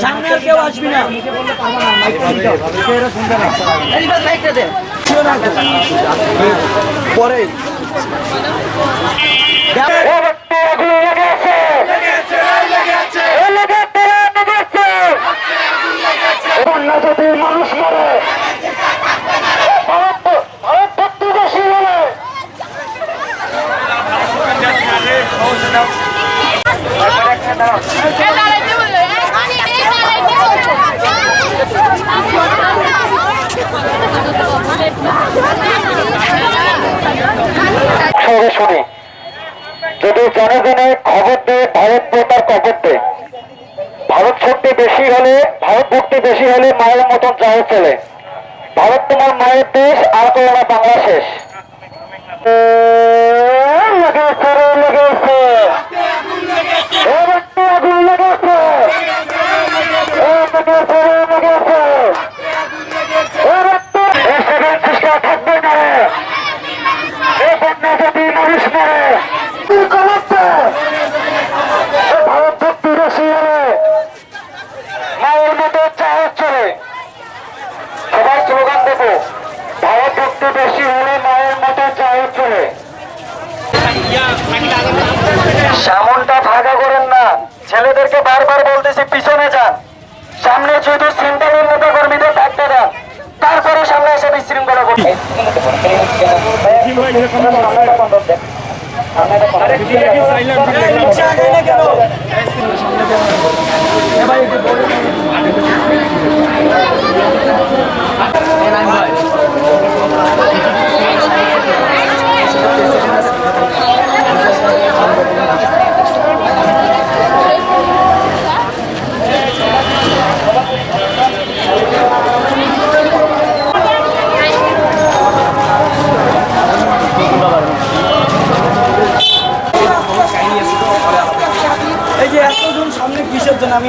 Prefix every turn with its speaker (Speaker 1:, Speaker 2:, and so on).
Speaker 1: সামনে আর কেউ আসবি না। পরে।
Speaker 2: মানুষ মরে শুনি যদি জনগণের খবর দেয় ভারত তার খবর দেয় ভারত শক্তি বেশি হলে, ভারত ভক্তি বেশি হলে মায়ের মতন যাও চলে। ভারত তোমার মায়ের দেশ, আর করো না বাংলা শেষ লেগেছে। স্লোগান দেব বেশি হলে মায়ের মতো চাওয়া চলে। সামনটা ভাগা করেন না। ছেলেদেরকে বারবার বলতেছি, পিছনে যান। সামনে শুধু সেন্ট্রালের নেতা কর্মীদের থাকতে দেন। তারপরে সামনে এসে বিশৃঙ্খলা করবে
Speaker 1: রিক্সা